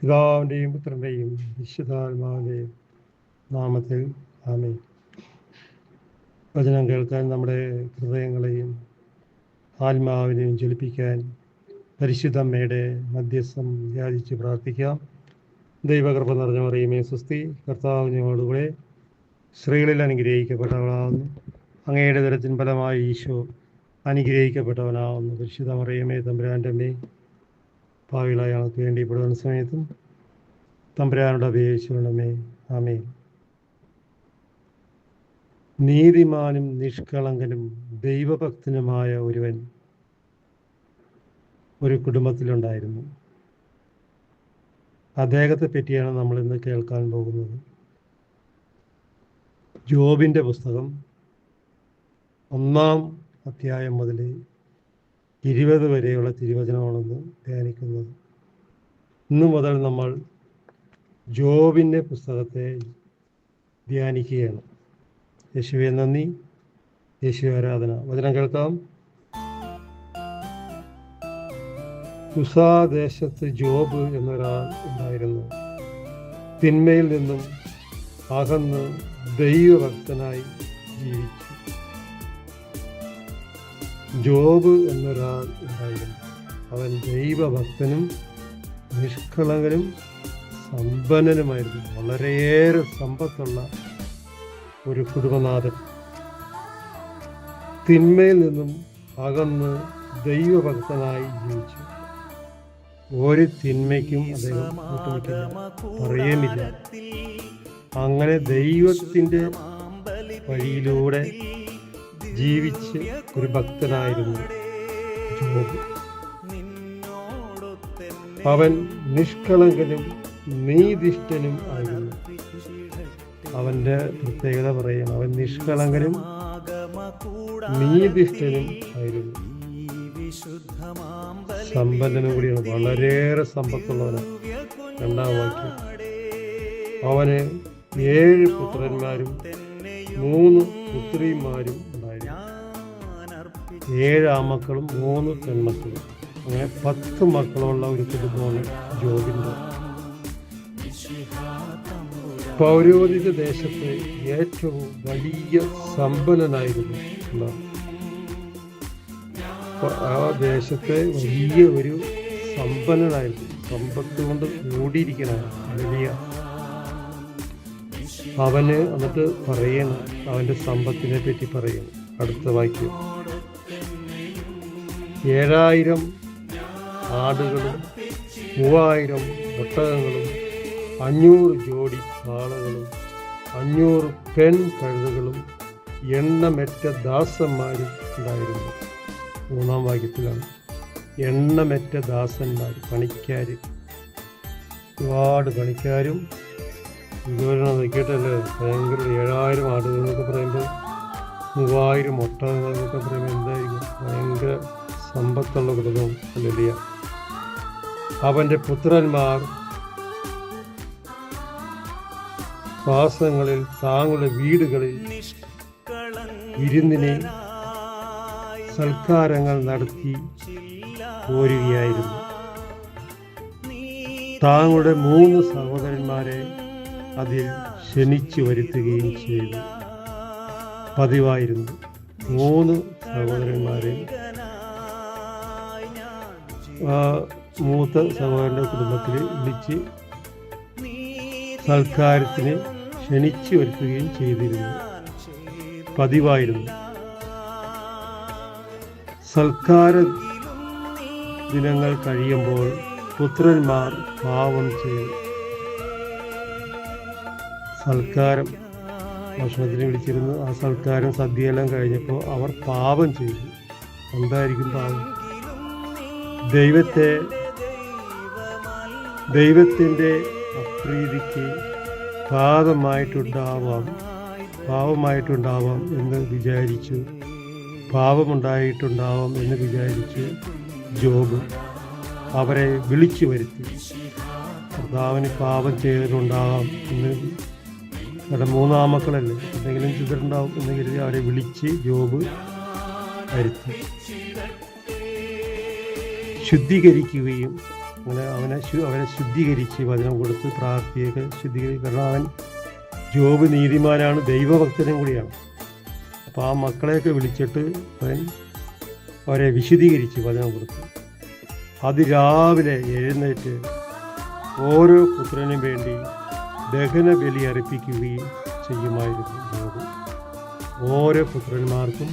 പിതാവിന്റെയും പുത്രന്റെയും വിശുദ്ധാത്മാവിന്റെയും നാമത്തിൽ ആമേ വചനം കേൾക്കാൻ നമ്മുടെ ഹൃദയങ്ങളെയും ആത്മാവിനെയും ജ്വലിപ്പിക്കാൻ പരിശുദ്ധമ്മയുടെ മധ്യസ്ഥം ധ്യാനിച്ച് പ്രാർത്ഥിക്കാം. ദൈവകൃപ നിറഞ്ഞ മറിയുമേ സുസ്തി കർത്താവിനോടുകൂടെ സ്ത്രീകളിൽ അനുഗ്രഹിക്കപ്പെട്ടവളാവുന്നു. അങ്ങയുടെ തരത്തിൻ ഫലമായി ഈശോ അനുഗ്രഹിക്കപ്പെട്ടവനാവുന്നു. പരിശുദ്ധ മറിയമേ തമ്പുരാന്റെ അമ്മേ ഭാവികളായ ആൾക്ക് വേണ്ടി പെടുന്ന സമയത്തും തമ്പുരാനോട് അപേക്ഷിച്ചുകൊണ്ടമേ ആമേ നീതിമാനും നിഷ്കളങ്കനും ദൈവഭക്തനുമായ ഒരുവൻ ഒരു കുടുംബത്തിലുണ്ടായിരുന്നു. അദ്ദേഹത്തെ പറ്റിയാണ് നമ്മൾ ഇന്ന് കേൾക്കാൻ പോകുന്നത്. ജോബിന്റെ പുസ്തകം ഒന്നാം അധ്യായം മുതൽ ഇരുപത് വരെയുള്ള തിരുവചനമാണെന്ന് ധ്യാനിക്കുന്നത്. ഇന്നു മുതൽ നമ്മൾ ജോബിന്റെ പുസ്തകത്തെ ധ്യാനിക്കുകയാണ്. യേശുവെ നന്ദി. യേശു ആരാധന. വചനം കേൾക്കാം. തുസാദേശത്ത് ജോബ് എന്നൊരാൾ ഉണ്ടായിരുന്നു. തിന്മയിൽ നിന്നും അകന്ന് ദൈവഭക്തനായി ജീവിച്ചു. ജോബ് എന്നൊരാൾ ഉണ്ടായിരുന്നു. അവൻ ദൈവഭക്തനും നിഷ്കളങ്കനും സമ്പന്നനുമായിരുന്നു. വളരെയേറെ സമ്പത്തുള്ള ഒരു കുടുംബനാഥൻ. തിന്മയിൽ നിന്നും അകന്ന് ദൈവഭക്തനായി ജീവിച്ചു. ഒരു തിന്മയ്ക്കും അദ്ദേഹം പറയുന്നില്ല അങ്ങനെ ദൈവത്തിന്റെ വഴിയിലൂടെ ജീവിച്ച് ഒരു ഭക്തനായിരുന്നു അവൻ നിഷ്കളങ്കനും നീതിഷ്ഠനും ആയിരുന്നു. അവന്റെ പ്രത്യേകത പറയും അവൻ നിഷ്കളങ്കനും നീതിഷ്ഠനും ആയിരുന്നു. സമ്പന്നനും കൂടിയാണ് വളരെയേറെ സമ്പത്തുള്ളവനാണ്. രണ്ടാം വാക്യം. അവന് ഏഴ് പുത്രന്മാരും മൂന്ന് പുത്രിമാരും ഏഴ് ആമക്കളും മൂന്ന് പെൺമക്കളും. അങ്ങനെ പത്ത് മക്കളുള്ള ഒരു കുടുംബമാണ് ജോബിന്റെ. പൗരോഹിക ദേശത്തെ ഏറ്റവും വലിയ സമ്പന്നനായിരുന്നു ആ ദേശത്തെ വലിയ ഒരു സമ്പന്നനായിരുന്നു. സമ്പത്ത് കൊണ്ട് കൂടിയിരിക്കണ വലിയ അവന് എന്നിട്ട് പറയണം അവന്റെ സമ്പത്തിനെ പറ്റി പറയണം. അടുത്ത വാക്യം. ഏഴായിരം ആടുകളും മൂവായിരം ഒട്ടകങ്ങളും അഞ്ഞൂറ് ജോഡി കാളകളും അഞ്ഞൂറ് പെൺ കഴുതകളും എണ്ണമെറ്റ ദാസന്മാരും ഉണ്ടായിരുന്നു. മൂന്നാം വാക്യത്തിലാണ്. എണ്ണമെറ്റ ദാസന്മാർ പണിക്കാർ ഒരുപാട് പണിക്കാരും ഇതുവരെ നോക്കിയിട്ടല്ലേ. ഭയങ്കര ഏഴായിരം ആടുകൾ എന്നൊക്കെ പറയുമ്പോൾ മൂവായിരം ഒട്ടകങ്ങൾ എന്നൊക്കെ പറയുമ്പോൾ എന്തായിരിക്കും? ഭയങ്കര സമ്പത്തുള്ള കുടുംബം അല്ലിയ അവന്റെ പുത്രന്മാർ ശ്വാസങ്ങളിൽ താങ്കളുടെ വീടുകളിൽ വിരുന്നിനെ സൽക്കാരങ്ങൾ നടത്തി പോരുകയായിരുന്നു. താങ്കളുടെ മൂന്ന് സഹോദരന്മാരെ അതിൽ ക്ഷണിച്ചു വരുത്തുകയും ചെയ്തു. പതിവായിരുന്നു. മൂന്ന് സഹോദരന്മാരെ മൂത്ത സഹോദരന്റെ കുടുംബത്തിൽ വിളിച്ച് സൽക്കാരത്തിന് ക്ഷണിച്ചു വരുത്തുകയും ചെയ്തിരുന്നു. പതിവായിരുന്നു. സൽക്കാര ദിനങ്ങൾ കഴിയുമ്പോൾ പുത്രന്മാർ പാവം ചെയ്തു സൽക്കാരം ഭക്ഷണത്തിന് വിളിച്ചിരുന്നു. ആ സൽക്കാരം സദ്യയെല്ലാം കഴിഞ്ഞപ്പോൾ അവർ പാപം ചെയ്തു. എന്തായിരിക്കും പാപം? ദൈവത്തെ ദൈവത്തിന്റെ അപ്രീതിക്ക് പാപമായിട്ടുണ്ടാവാം പാപമായിട്ടുണ്ടാവാം എന്ന് വിചാരിച്ചു. പാപമുണ്ടായിട്ടുണ്ടാവാം എന്ന് വിചാരിച്ച് ജോബ് അവരെ വിളിച്ചു വരുത്തി. കർത്താവിന് പാപം ചെയ്തിട്ടുണ്ടാവാം എന്ന് അവിടെ മൂന്നാമക്കളല്ലേ എന്തെങ്കിലും ചിതറുണ്ടാവും എന്ന് കരുതി അവരെ വിളിച്ച് ജോബ് വരുത്തി. ശുദ്ധീകരിക്കുകയും അങ്ങനെ അവനെ അവനെ ശുദ്ധീകരിച്ച് വചനം കൊടുത്ത് പ്രാർത്ഥിയൊക്കെ ശുദ്ധീകരിക്കും കാരണം അവൻ ജോബ് നീതിമാനാണ് ദൈവഭക്തനും കൂടിയാണ്. അപ്പോൾ ആ മക്കളെയൊക്കെ വിളിച്ചിട്ട് അവൻ അവരെ വിശുദ്ധീകരിച്ച് വചനം കൊടുത്തു. അതിരാവിലെ എഴുന്നേറ്റ് ഓരോ പുത്രനും വേണ്ടി ദഹന ബലി അർപ്പിക്കുകയും ചെയ്യുമായിരുന്നു ജോബ്. ഓരോ പുത്രന്മാർക്കും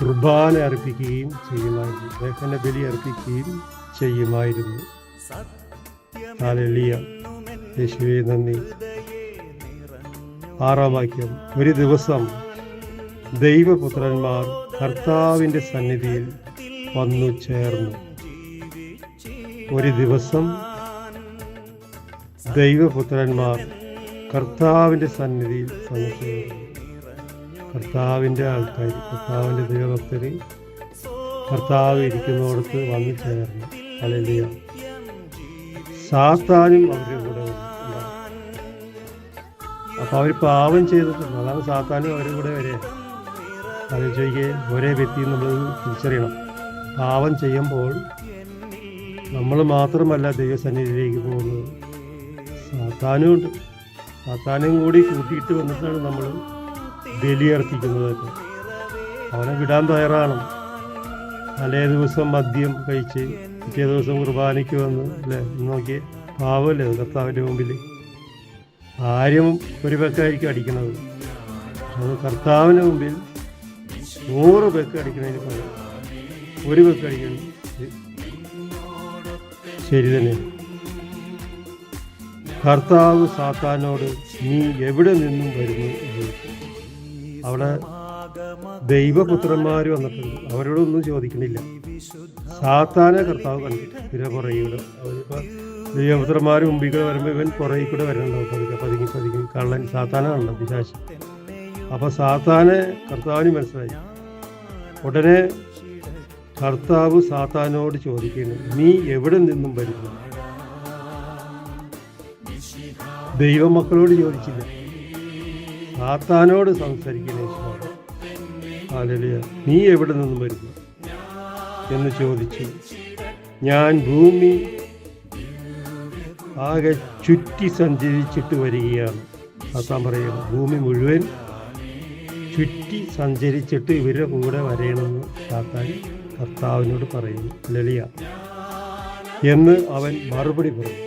കുർബാന അർപ്പിക്കുകയും ചെയ്യുമായിരുന്നു. ലേഖന ബലി അർപ്പിക്കുകയും ചെയ്യുമായിരുന്നു. യേശുവേ നന്ദി. ആറാം വാക്യം. ഒരു ദിവസം ദൈവപുത്രന്മാർ കർത്താവിന്റെ സന്നിധിയിൽ വന്നു ചേർന്നു. ഒരു ദിവസം ദൈവപുത്രന്മാർ കർത്താവിന്റെ സന്നിധിയിൽ വന്നു ചേർന്നു. കർത്താവിന്റെ ആൾക്കാർ കർത്താവിന്റെ ദൈവഭക്തർ കർത്താവ് ഇരിക്കുന്നിടത്ത് വന്നു ചേർന്നു. അലലിയ സാത്താനും അവരുടെ കൂടെ അപ്പൊ അവർ പാവം ചെയ്തിട്ടുണ്ട്. അതാണ് സാത്താനും അവരുടെ കൂടെ വരെ. അത് ചോദിക്കേ ഒരേ വ്യക്തി നമ്മൾ തിരിച്ചറിയണം. പാവം ചെയ്യുമ്പോൾ നമ്മൾ മാത്രമല്ല ദൈവസന്നിധിയിലേക്ക് പോകുന്നത്. സാത്താനും ഉണ്ട്. സാത്താനും കൂടി കൂട്ടിയിട്ട് വന്നിട്ടാണ് നമ്മൾ ബലിയർപ്പിക്കുന്നതൊക്കെ. അവനെ വിടാൻ തയ്യാറാണ്. തലേ ദിവസം മദ്യം കഴിച്ച് പിറ്റേ ദിവസം കുർബാനയ്ക്ക് വന്ന് അല്ലേ? നോക്കിയേ പാവല്ലേ കർത്താവിന്റെ മുമ്പിൽ. ആരും ഒരു പെക്കായിരിക്കും അടിക്കുന്നത്. അത് കർത്താവിന് മുമ്പിൽ നൂറ് പെക്ക് അടിക്കുന്നതിന് പകരം ഒരു പെക്ക് അടിക്കണം ശരി തന്നെ. കർത്താവ് സാത്താനോട് നീ എവിടെ നിന്നും വരുന്നു. അവിടെ ദൈവപുത്രന്മാർ വന്നിട്ടുണ്ട്. അവരോടൊന്നും ചോദിക്കുന്നില്ല സാത്താനെ കർത്താവ് കണ്ടിട്ട് പിന്നെ പുറകിലൂടെ അവരിപ്പോൾ ദൈവപുത്രന്മാർ മുമ്പിൽ കൂടെ വരുമ്പോൾ ഇവൻ പുറകിൽ കൂടെ വരണുണ്ടാവും പതുക്കെ പതുങ്ങി പതുങ്ങി കള്ളൻ സാത്താനാണല്ലോ പിശാശ് അപ്പോൾ സാത്താനെ കർത്താവിന് മനസ്സിലായി. ഉടനെ കർത്താവ് സാത്താനോട് ചോദിക്കുന്നു നീ എവിടെ നിന്നും വരുന്നു? ദൈവമക്കളോട് ചോദിച്ചില്ല. സാത്താനോട് സംസാരിക്കുന്ന യേശുവാണ് ഹാലലിയ നീ എവിടെ നിന്നും വരുന്നു? എന്ന് ചോദിച്ചു. ഞാൻ ഭൂമി ആകെ ചുറ്റി സഞ്ചരിച്ചിട്ട് വരികയാണ്. സാത്താൻ പറയുന്നു ഭൂമി മുഴുവൻ ചുറ്റി സഞ്ചരിച്ചിട്ട് ഇവരുടെ കൂടെ വരയണമെന്ന് സാത്താൻ കർത്താവിനോട് പറയുന്നു. ലളിയ എന്ന് അവൻ മറുപടി പറഞ്ഞു.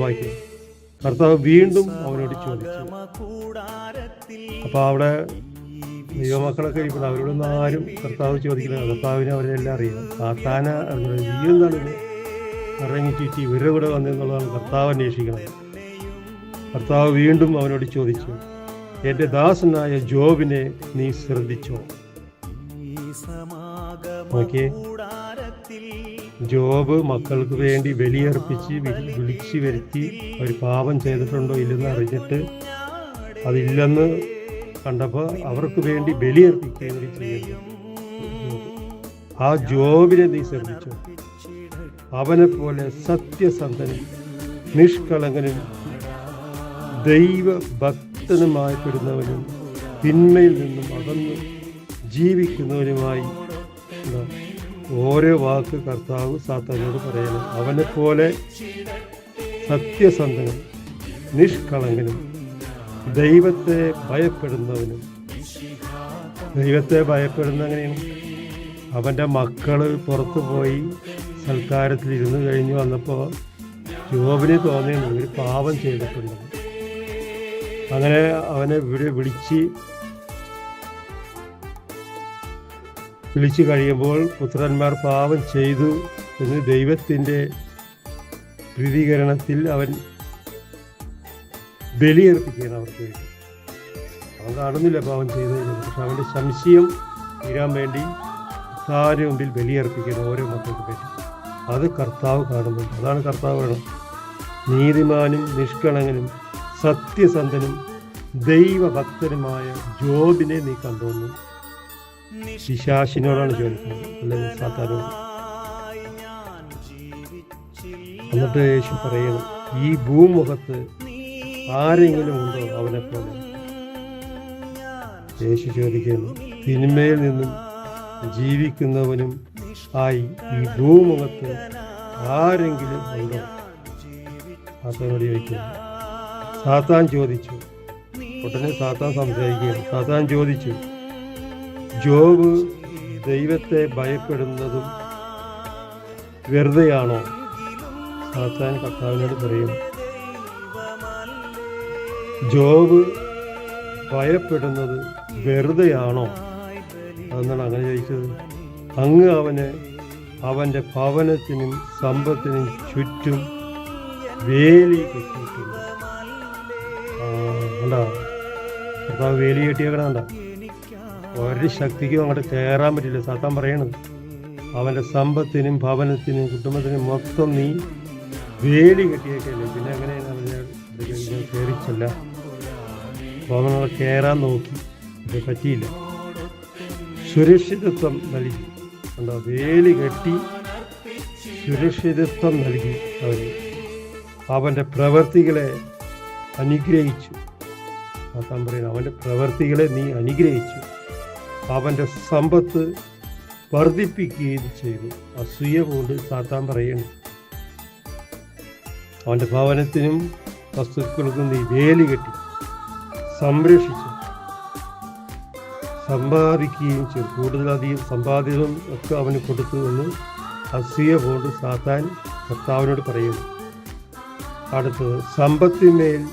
വാക്യം. കർത്താവ് വീണ്ടും അവനോട് ചോദിച്ചു. അപ്പോൾ അവിടെ ദൈവമക്കളൊക്കെ ഇപ്പോൾ അവരോടൊന്നും ആരും കർത്താവ് ചോദിക്കുന്നത് കർത്താവിനെ അവരെല്ലാം അറിയാം. സാത്താന അറിഞ്ഞത് നീ എന്താണ് ഇറങ്ങി ചുറ്റി ഇവരുടെ കൂടെ വന്നെന്നുള്ളതാണ് കർത്താവ് അന്വേഷിക്കുന്നത്. കർത്താവ് വീണ്ടും അവനോട് ചോദിച്ചു. എന്റെ ദാസനായ ജോബിനെ നീ ശ്രദ്ധിച്ചോ? ഓക്കെ ജോബ് മക്കൾക്ക് വേണ്ടി ബലിയർപ്പിച്ച് വിളിച്ചു വരുത്തി അവർ പാപം ചെയ്തിട്ടുണ്ടോ ഇല്ലെന്ന് അറിഞ്ഞിട്ട് അതില്ലെന്ന് കണ്ടപ്പോൾ അവർക്ക് വേണ്ടി ബലിയർപ്പിക്കുകയും കൂടി ചെയ്യുന്നു ആ ജോബിനെ നീ അവനെ പോലെ സത്യസന്ധനും നിഷ്കളങ്കനും ദൈവഭക്തനുമായിപ്പെടുന്നവനും തിന്മയിൽ നിന്നും അകന്ന് ജീവിക്കുന്നവനുമായി ഓരോ വാക്ക് കർത്താവ് സാത്താനോട് പറയണം അവനെ പോലെ സത്യസന്ധനും നിഷ്കളങ്കനും ദൈവത്തെ ഭയപ്പെടുന്നവനും. ദൈവത്തെ ഭയപ്പെടുന്ന എങ്ങനെയാണ്? അവന്റെ മക്കൾ പുറത്തു പോയി സൽക്കാരത്തിൽ ഇരുന്ന് കഴിഞ്ഞ് വന്നപ്പോൾ ജോബിന് തോന്നിയാണ് ഒരു പാപം ചെയ്തിട്ടുണ്ട്. അങ്ങനെ അവനെ വിളിച്ച് വിളിച്ചു കഴിയുമ്പോൾ പുത്രന്മാർ പാപം ചെയ്തു എന്ന് ദൈവത്തിന്റെ പ്രീതീകരണത്തിൽ അവൻ ബലിയർപ്പിക്കുകയാണ് അവർക്ക് വേണ്ടി അവൻ കാണുന്നില്ല പാവം ചെയ്തതെന്ന് പക്ഷെ അവന്റെ സംശയം തീരാൻ വേണ്ടി കർത്താവിന് മുമ്പിൽ ബലിയർപ്പിക്കണം ഓരോ മക്കൾക്ക് വേണ്ടി അത് കർത്താവ് കാണുന്നുണ്ട് അതാണ് കർത്താവ് വേണം നീതിമാനും നിഷ്കളങ്കനും സത്യസന്ധനും ദൈവഭക്തനുമായ ജോബിനെ നീ കണ്ടുവന്നു പിശാശിനോടാണ് ചോദിക്കുന്നത്. അല്ലെങ്കിൽ സാത്താനോട്. എന്നിട്ട് യേശു പറയുന്നു ഈ ഭൂമുഖത്ത് ആരെങ്കിലും ഉണ്ടോ അവനെ പോലെ യേശു ചോദിക്കുന്നു തിന്മയിൽ നിന്നും ജീവിക്കുന്നവനും ആയി ഈ ഭൂമുഖത്ത് ആരെങ്കിലും ഉണ്ടോ? സാത്താനോട് ചോദിക്കുന്നു. സാത്താൻ ചോദിച്ചു. ഉടനെ സാത്താൻ സംസാരിക്കുകയാണ്. സാത്താൻ ചോദിച്ചു ജോബ് ദൈവത്തെ ഭയപ്പെടുന്നതും വെറുതെയാണോ? സാത്താൻ കർത്താവിനോട് പറയും ജോബ് ഭയപ്പെടുന്നത് വെറുതെയാണോ? അതെന്നാണ് അങ്ങനെ ചോദിച്ചത്? അങ്ങ് അവന് അവന്റെ ഭവനത്തിനും സമ്പത്തിനും ചുറ്റും വേലി കെട്ടിയിട്ടുണ്ട്. കണ്ടോ? വേലി കെട്ടിയേക്കണ കണ്ട? ഒരു ശക്തിക്കും അങ്ങോട്ട് കയറാൻ പറ്റില്ല. സാത്താൻ പറയണത് അവന്റെ സമ്പത്തിനും ഭവനത്തിനും കുടുംബത്തിനും മൊത്തം നീ വേലി കെട്ടിയേക്കല്ലേ. പിന്നെ എങ്ങനെയാണ് അവനെ കയറിച്ചല്ല അവനവിടെ കയറാൻ നോക്കി. ഇത് പറ്റിയില്ല. സുരക്ഷിതത്വം നൽകി. കണ്ടോ? വേലി കെട്ടി സുരക്ഷിതത്വം നൽകി അവന്. അവന്റെ പ്രവർത്തികളെ അനുഗ്രഹിച്ചു. സാത്താൻ പറയുന്നു അവന്റെ പ്രവർത്തികളെ നീ അനുഗ്രഹിച്ചു. അവന്റെ സമ്പത്ത് വർദ്ധിപ്പിക്കുകയും ചെയ്തു. അസൂയ കൊണ്ട് സാത്താൻ പറയുന്നു അവന്റെ ഭവനത്തിനും വസ്തുക്കൾക്കും നീ വേലി കെട്ടി സംരക്ഷിച്ചു. സമ്പാദിക്കുകയും ചെയ്തു. കൂടുതലധികം സമ്പാദ്യവും ഒക്കെ അവന് കൊടുത്തു എന്ന് അസൂയ കൊണ്ട് സാത്താൻ കർത്താവിനോട് പറയുന്നു. അടുത്തത് സമ്പത്തിന്മേൽ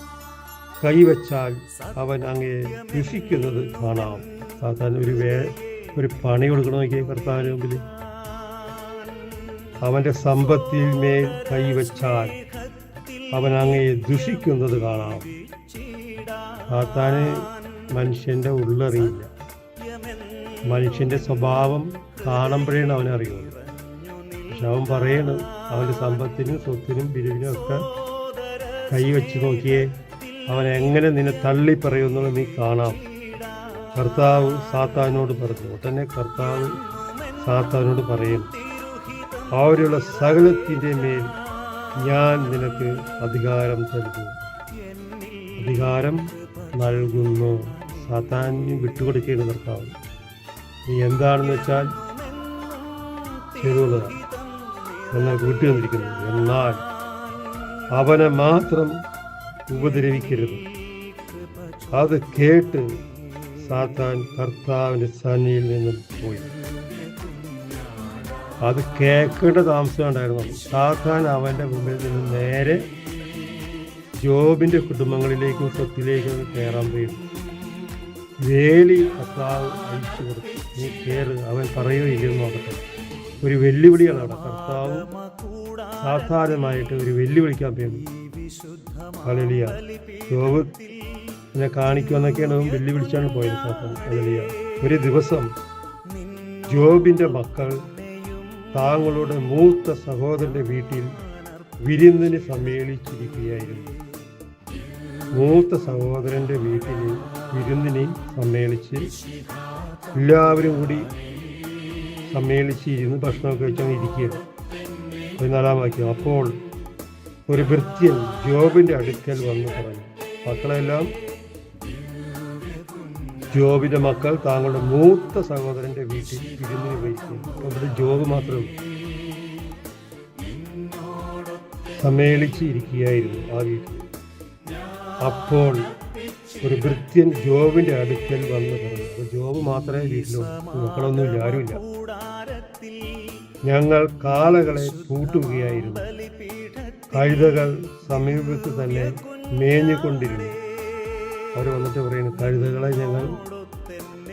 കൈവച്ചാൽ അവൻ അങ്ങേ ദുഷിക്കുന്നത് കാണാം. സാത്താൻ ഒരു വേ ഒരു പണി കൊടുക്കണം നോക്കിയേ കർത്താവിന് മുമ്പിൽ. അവന്റെ സമ്പത്തിന്മേൽ കൈവച്ചാൽ അവൻ അങ്ങയെ ദുഷിക്കുന്നത് കാണാം. താത്താന് മനുഷ്യന്റെ ഉള്ളറിയില്ല. മനുഷ്യന്റെ സ്വഭാവം കാണുമ്പോഴാണ് അവനറിയുന്നത് പക്ഷെ അവൻ പറയണ് അവന്റെ സമ്പത്തിനും സ്വത്തിനും പിരിവിനും ഒക്കെ കൈവച്ച് നോക്കിയേ അവൻ എങ്ങനെ നിന്നെ തള്ളി പറയുമെന്നുള്ളത് നീ കാണാം. കർത്താവ് സാത്താനോട് പറഞ്ഞു ഉടനെ കർത്താവ് സാത്താനോട് പറയും അവരുള്ള സകലത്തിന്റെ മേൽ ഞാൻ നിനക്ക് അധികാരം തരുന്നു. അധികാരം നൽകുന്നു. സാത്താന് വിട്ടുകൊടുക്കുകയാണ് കർത്താവ്. നീ എന്താണെന്ന് വെച്ചാൽ ചെയ്തുകൊള്ളുക എന്നാൽ വിട്ടുവന്നിരിക്കുന്നു എന്നാൽ അവനെ മാത്രം ഉപദ്രവിക്കരുത്. അത് കേട്ട് സാത്താൻ കർത്താവിന്റെ സന്നിയിൽ നിന്നും പോയി. അത് കേൾക്കേണ്ട താമസം ഉണ്ടായിരുന്നു. സാത്താൻ അവന്റെ മുമ്പിൽ നിന്ന് നേരെ ജോബിന്റെ കുടുംബങ്ങളിലേക്കും സ്വത്തിലേക്കും കയറാൻ പോയി. വേലി കർത്താവ് അയച്ചു കൊടുത്തു. നീ അവൻ പറയുകയില്ലെന്ന് നോക്കട്ടെ. ഒരു വെല്ലുവിളിയാണ് അവിടെ. കർത്താവ് സാധാരണമായിട്ട് ഒരു വെല്ലുവിളിക്കാൻ പോയി. ജോബ് എന്നെ കാണിക്കുമെന്നൊക്കെയാണ് വെല്ലു വിളിച്ചാണ് പോയത് ഹലലിയ ഒരു ദിവസം ജോബിന്റെ മക്കൾ താങ്കളുടെ മൂത്ത സഹോദരന്റെ വീട്ടിൽ വിരുന്നിന് സമ്മേളിച്ചിരിക്കുകയായിരുന്നു. മൂത്ത സഹോദരന്റെ വീട്ടിൽ വിരുന്നിനെ സമ്മേളിച്ച് എല്ലാവരും കൂടി സമ്മേളിച്ചിരുന്ന് ഭക്ഷണമൊക്കെ വെച്ചങ്ങ് ഇരിക്കുകയാണ്. പതിനാലാം വാക്യം. അപ്പോൾ ഒരു വൃത്യൻ ജോബിന്റെ അടുക്കൽ വന്ന് പറഞ്ഞു മക്കളെല്ലാം ജോബിന്റെ മക്കൾ താങ്കളുടെ മൂത്ത സഹോദരന്റെ വീട്ടിൽ വിരുന്നിന് പോയിരിക്കുന്നു അവിടുത്തെ ജോബ് മാത്രം സമ്മേളിച്ചിരിക്കുകയായിരുന്നു ആ വീട്ടിൽ. അപ്പോൾ ഒരു വൃത്യൻ ജോബിന്റെ അടുക്കൽ വന്ന് പറഞ്ഞു അപ്പോൾ ജോബ് മാത്രമേ വീട്ടിലുള്ളൂ. മക്കളൊന്നും ആരുമില്ല. ഞങ്ങൾ കാളകളെ പൂട്ടുകയായിരുന്നു കഴുതകൾ സമീപത്ത് തന്നെ മേഞ്ഞുകൊണ്ടിരുന്നു. അവർ വന്നിട്ട് പറയുന്നു കഴുതകളെ ഞങ്ങൾ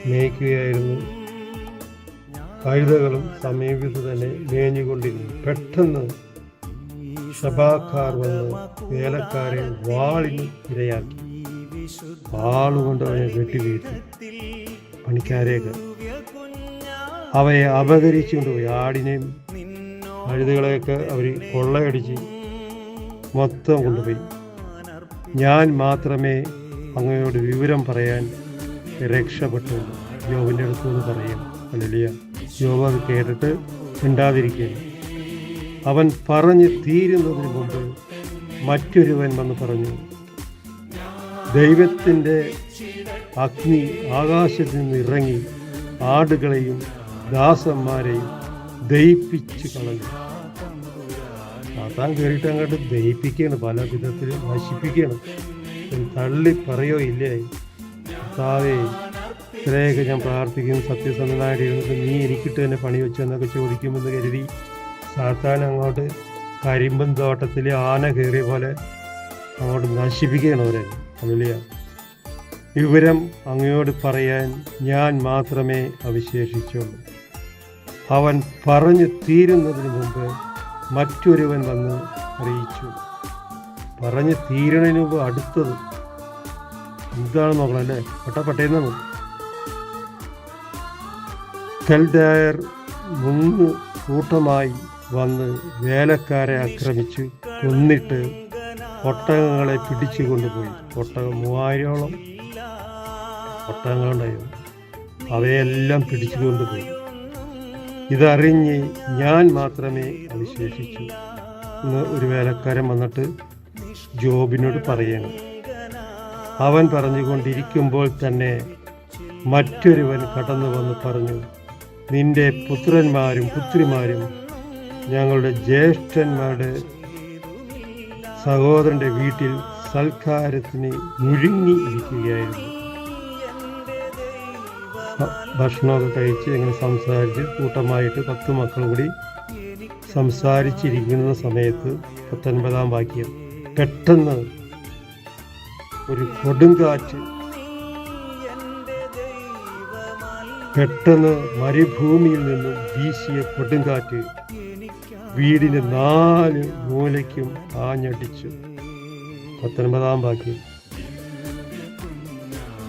മേയ്ക്കുകയായിരുന്നു. കഴുതകളും സമീപത്ത് തന്നെ മേഞ്ഞുകൊണ്ടിരുന്നു. പെട്ടെന്ന് സഭാക്കാർ വന്ന് വേലക്കാരെ വാളിന് ഇരയാക്കി. വാളുകൊണ്ട് അവനെ വെട്ടിവീഴ്ത്തി. പണിക്കാരെയൊക്കെ അവയെ അപകരിച്ചുകൊണ്ട് പോയി ആടിനെയും കഴുതുകളെയൊക്കെ അവർ കൊള്ളയടിച്ച് മൊത്തം കൊണ്ടുപോയി. ഞാൻ മാത്രമേ അങ്ങയോട് വിവരം പറയാൻ രക്ഷപ്പെട്ടു. യോബിന്റെ അടുത്ത് നിന്ന് പറയും അല്ലിയ യോബ് അത് കേട്ടിട്ട് മിണ്ടാതിരിക്കുകയാണ് അവൻ പറഞ്ഞ് തീരുന്നതിന് മുമ്പ് മറ്റൊരുവൻ വന്ന് പറഞ്ഞു ദൈവത്തിന്റെ അഗ്നി ആകാശത്തിൽ നിന്ന് ഇറങ്ങി ആടുകളെയും ദാസന്മാരെയും ദയിപ്പിച്ച് കളഞ്ഞു. സാത്താൻ കയറിയിട്ട് അങ്ങോട്ട് ദയിപ്പിക്കുകയാണ് പല വിധത്തിൽ നശിപ്പിക്കുകയാണ്. ഇത് തള്ളി പറയോ ഇല്ലേ? താവേ ഇത്രയൊക്കെ ഞാൻ പ്രാർത്ഥിക്കും സത്യസന്ധനായിട്ട് ഇരുന്നിട്ട് നീ എനിക്കിട്ട് തന്നെ പണി വെച്ചെന്നൊക്കെ ചോദിക്കുമെന്ന് കരുതി സാത്താൻ അങ്ങോട്ട് കരിമ്പൻ തോട്ടത്തിൽ ആന കയറിയ പോലെ അങ്ങോട്ട് നശിപ്പിക്കുകയാണ് അവരെ. അല്ലല്ല വിവരം അങ്ങയോട് പറയാൻ ഞാൻ മാത്രമേ അവശേഷിച്ചുള്ളൂ. അവൻ പറഞ്ഞു തീരുന്നതിന് മുമ്പ് മറ്റൊരുവൻ വന്ന് അറിയിച്ചു. പറഞ്ഞ് തീരണതിന് മുമ്പ് അടുത്തത്. എന്താണ് നോക്കണം അല്ലേ? പട്ടപ്പട്ടേന്നാണ് കൽഡയർ മൂന്ന് കൂട്ടമായി വന്ന് വേലക്കാരെ ആക്രമിച്ച് കൊന്നിട്ട് ഒട്ടകങ്ങളെ പിടിച്ചു കൊണ്ടുപോയി. ഒട്ടകം മൂവായിരോളം ഒട്ടകങ്ങളുണ്ടായിരുന്നു അവയെല്ലാം പിടിച്ചു കൊണ്ടുപോയി. ഇതറിഞ്ഞ് ഞാൻ മാത്രമേ അവശേഷിച്ചു ഒരു വേലക്കാരൻ വന്നിട്ട് ജോബിനോട് പറയണം. അവൻ പറഞ്ഞുകൊണ്ടിരിക്കുമ്പോൾ തന്നെ മറ്റൊരുവൻ കടന്നു വന്ന് പറഞ്ഞു നിന്റെ പുത്രന്മാരും പുത്രിമാരും ഞങ്ങളുടെ ജ്യേഷ്ഠന്മാരുടെ സഹോദരന്റെ വീട്ടിൽ സൽക്കാരത്തിന് മുഴുങ്ങി ഇരിക്കുകയായിരുന്നു ഭക്ഷണമൊക്കെ കഴിച്ച് ഇങ്ങനെ സംസാരിച്ച് കൂട്ടമായിട്ട് പത്ത് മക്കളും കൂടി സംസാരിച്ചിരിക്കുന്ന സമയത്ത് പത്തൊൻപതാം വാക്യം. പെട്ടെന്ന് ഒരു കൊടുങ്കാറ്റ്. പെട്ടെന്ന് മരുഭൂമിയിൽ നിന്നും വീശിയ കൊടുങ്കാറ്റ് വീടിന് നാല് മൂലയ്ക്കും ആഞ്ഞടിച്ചു. പത്തൊൻപതാം വാക്യം.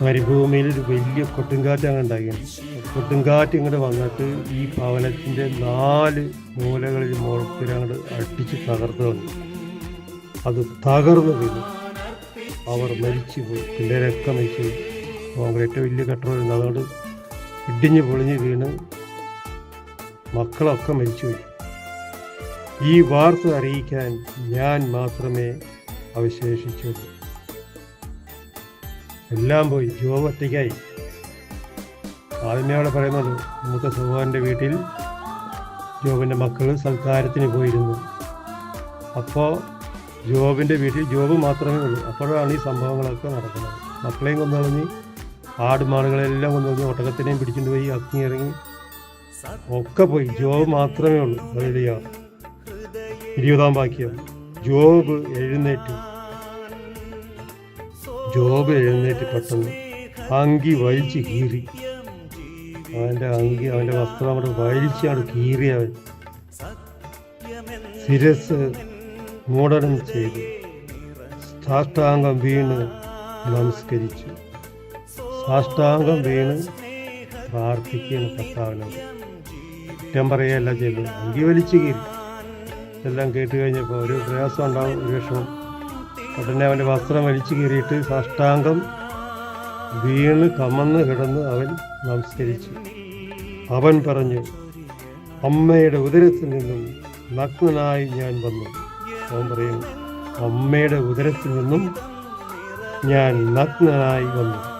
മരുഭൂമിയിൽ ഒരു വലിയ കൊട്ടുങ്കാറ്റ് അങ്ങ് ഉണ്ടായിരുന്നു കൊട്ടുങ്കാറ്റ് ഇങ്ങോട്ട് വന്നിട്ട് ഈ ഭവനത്തിന്റെ നാല് മൂലകളിൽ മുളപ്പിൽ അടിച്ച് തകർത്ത് വന്നു അത് തകർന്നു വീണു. അവർ മരിച്ചുപോയി പിള്ളേരൊക്കെ മരിച്ചുപോയി കോൺക്രീറ്റ് വലിയ കെട്ടിടമായിരുന്നു അതുകൊണ്ട് ഇടിഞ്ഞ് പൊളിഞ്ഞ് വീണ് മക്കളൊക്കെ മരിച്ചുപോയി ഈ വാർത്ത അറിയിക്കാൻ ഞാൻ മാത്രമേ അവശേഷിച്ചുള്ളൂ. എല്ലാം പോയി. ജോബ് ഒറ്റയ്ക്കായി. ആദ്യമേ അവിടെ പറയുന്നത് മൂത്ത സഹോദരന്റെ വീട്ടിൽ ജോബിന്റെ മക്കൾ സൽക്കാരത്തിന് പോയിരുന്നു. അപ്പോൾ ജോബിന്റെ വീട്ടിൽ ജോബ് മാത്രമേ ഉള്ളൂ. അപ്പോഴാണ് ഈ സംഭവങ്ങളൊക്കെ നടക്കുന്നത്. മക്കളെയും കൊന്നുകളഞ്ഞ് ആടുമാടുകളെല്ലാം കൊണ്ടുവന്ന് ഒട്ടകത്തിനെയും പിടിച്ചിട്ട് പോയി അഗ്നി ഇറങ്ങി ഒക്കെ പോയി. ജോബ് മാത്രമേ ഉള്ളൂ. അതിലെയ ഇരുപതാം വാക്യം. ജോബ് എഴുന്നേറ്റ്. ജോബ് എഴുന്നേറ്റ് പെട്ടെന്ന് അങ്കി വലിച്ച് കീറി. അവന്റെ അങ്കി അവന്റെ വസ്ത്രം അവിടെ വലിച്ചാണ് കീറിയവൻ ശിരസ് മൂടനം ചെയ്തു. സാഷ്ടാംഗം വീണ് നമസ്കരിച്ചു. സാഷ്ടാംഗം വീണ് പ്രാർത്ഥിക്കുകയാണ് പ്രസ്താവന കുറ്റം പറയുകയല്ല ചെയ്തു അങ്കി വലിച്ചു കീറി എല്ലാം കേട്ട് കഴിഞ്ഞപ്പോൾ ഒരു പ്രയാസം ഉണ്ടാവും ഒരു വിഷമം. ഉടനെ അവന്റെ വസ്ത്രം വലിച്ചു കീറിയിട്ട് സാഷ്ടാംഗം വീണ് കമന്ന് കിടന്ന് അവൻ നമസ്കരിച്ചു. അവൻ പറഞ്ഞു അമ്മയുടെ ഉദരത്തിൽ നിന്നും നഗ്നനായി ഞാൻ വന്നു. അവൻ പറയും അമ്മയുടെ ഉദരത്തിൽ നിന്നും ഞാൻ നഗ്നനായി വന്നു.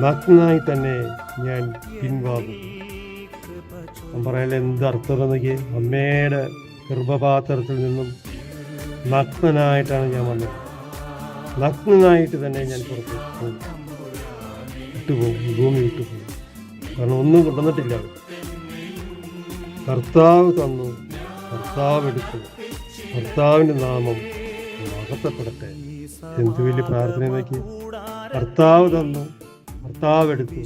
നഗ്നനായി തന്നെ ഞാൻ പിൻവാങ്ങും അവൻ പറയാൻ എന്തർത്ഥം എന്നൊക്കെ അമ്മയുടെ ഗർഭപാത്രത്തിൽ നിന്നും നഗ്നനായിട്ടാണ് ഞാൻ വന്നത്. നഗ്നനായിട്ട് തന്നെ ഞാൻ പുറത്ത് പോകും. വിട്ടുപോകും. ഭൂമി വിട്ടുപോകും. കാരണം ഒന്നും കൊണ്ടുവന്നിട്ടില്ല കർത്താവ് തന്നു. കർത്താവ് എടുത്തു കർത്താവിന്റെ നാമം മഹത്വപ്പെടട്ടെ എന്ത് വലിയ പ്രാർത്ഥനയിലേക്ക് കർത്താവ് തന്നു കർത്താവ് എടുത്തു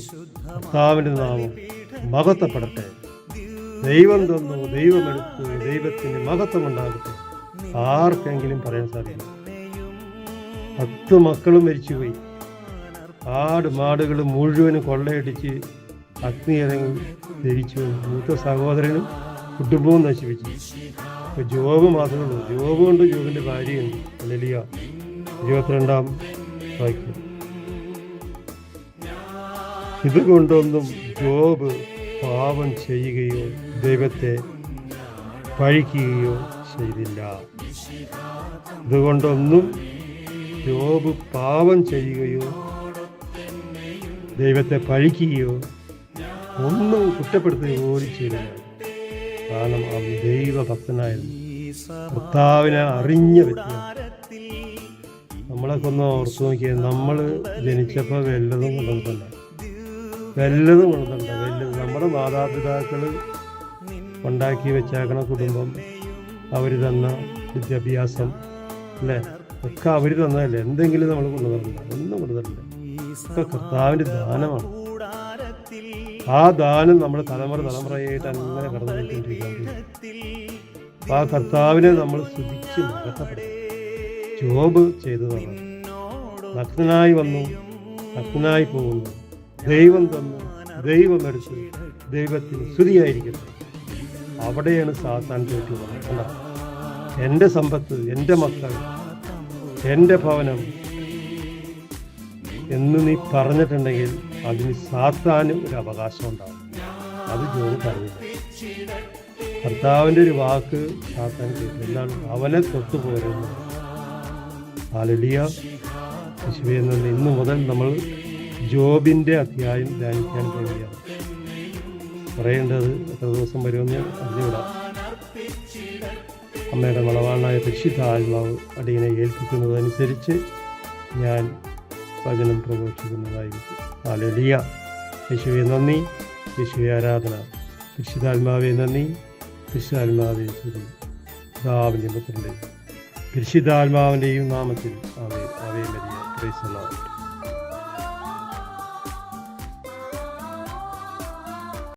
കർത്താവിന്റെ നാമം മഹത്വപ്പെടട്ടെ. ദൈവം തന്നു ദൈവം എടുത്തു ദൈവത്തിന് മഹത്വം ഉണ്ടാകട്ടെ. ആർക്കെങ്കിലും പറയാൻ സാധിക്കും? പത്ത് മക്കളും മരിച്ചുപോയി. ആട് മാടുകൾ മുഴുവനും കൊള്ളയടിച്ച് അഗ്നി ഇറങ്ങി ധരിച്ചു. മൂത്ത സഹോദരനും കുടുംബവും നശിപ്പിച്ചു. ഇപ്പൊ ജോബ് മാത്രമേ ഉള്ളൂ. ജോബ് കൊണ്ട് ജോബിന്റെ ഭാര്യയുണ്ട് അല്ലെലിയ ഇരുപത്തിരണ്ടാം വാക്യം ഇതുകൊണ്ടൊന്നും ജോബ് പാപം ചെയ്യുകയോ ദൈവത്തെ പഴിക്കുകയോ ചെയ്തില്ല. ഇതുകൊണ്ടൊന്നും ജോബ് പാപം ചെയ്യുകയോ ദൈവത്തെ പഴിക്കുകയോ ഒന്നും കുറ്റപ്പെടുത്തുകയോ ചെയ്തില്ല. കാരണം അവൻ ദൈവഭക്തനായിരുന്നു. കർത്താവിനെ അറിഞ്ഞ വ്യക്തിയാണ് നമ്മളൊക്കെ ഒന്ന് ഓർത്തു നോക്കിയാൽ നമ്മൾ ജനിച്ചപ്പോൾ വല്ലതും കൊണ്ടുവന്നില്ല വല്ലതും കൊണ്ടുവന്നില്ല വല്ലതും നമ്മുടെ മാതാപിതാക്കൾ ഉണ്ടാക്കി വെച്ചേക്കണ കുടുംബം അവർ തന്ന വിദ്യാഭ്യാസം അല്ലേ? ഒക്കെ അവർ തന്നതല്ലേ? എന്തെങ്കിലും നമ്മൾ കൊണ്ടുവന്നില്ല ഒന്നും കൊണ്ടുവന്നിട്ടില്ല. ഒക്കെ കർത്താവിന്റെ ദാനമാണ്. ആ ദാനം നമ്മൾ തലമുറ തലമുറയായിട്ട് അങ്ങനെ കടന്നു പോയിക്കൊണ്ടിരിക്കുകയാണ്. ആ കർത്താവിനെ നമ്മൾ സ്തുതിച്ച് നടത്തപ്പെടും ജോബ് ചെയ്തതാണ്. നഗ്നായി വന്നു നഗ്നായി പോകുന്നു. ദൈവം തന്നു ദൈവം എടുത്തു ദൈവത്തിന് സ്തുതിയായിരിക്കുന്നു അവിടെയാണ് സാത്താൻ തോറ്റു പോകുന്നത് കണ്ടോ? എന്റെ സമ്പത്ത് എന്റെ മക്കൾ എന്റെ ഭവനം എന്ന് നീ പറഞ്ഞിട്ടുണ്ടെങ്കിൽ അതിന് സാത്താനും ഒരു അവകാശം ഉണ്ടാവും. അത് ജോബ് പറഞ്ഞില്ല. ഭർത്താവിന്റെ ഒരു വാക്ക് സാത്താൻ കേട്ടു എന്താണ്? അവനെ തൊട്ടു പോരുന്നു ആലടിയ എന്നത് ഇന്ന് മുതൽ നമ്മൾ ജോബിന്റെ അധ്യായം ധ്യാനിക്കാൻ പോവുകയാണ്. പറയേണ്ടത് എത്ര ദിവസം വരുമെന്ന് അറിഞ്ഞുകൂടാ. അമ്മയുടെ മണവാളനായ പരിശുദ്ധാത്മാവ് അടിയനെ ഏൽപ്പിക്കുന്നതനുസരിച്ച് ഞാൻ വചനം പ്രഘോഷിക്കുന്നതായിരിക്കും. ആലടിയ യേശുവെ നന്ദി. യേശുവെ ആരാധന. പരിശുദ്ധാത്മാവെ നന്ദി. പരിശുദ്ധാത്മാവെ സ്തുതി. പിതാവിന്റെ പുത്രന്റെ പരിശുദ്ധാത്മാവിന്റെയും നാമത്തിൽ. ആവേ അവയെ മരിയ. പ്രൈസ്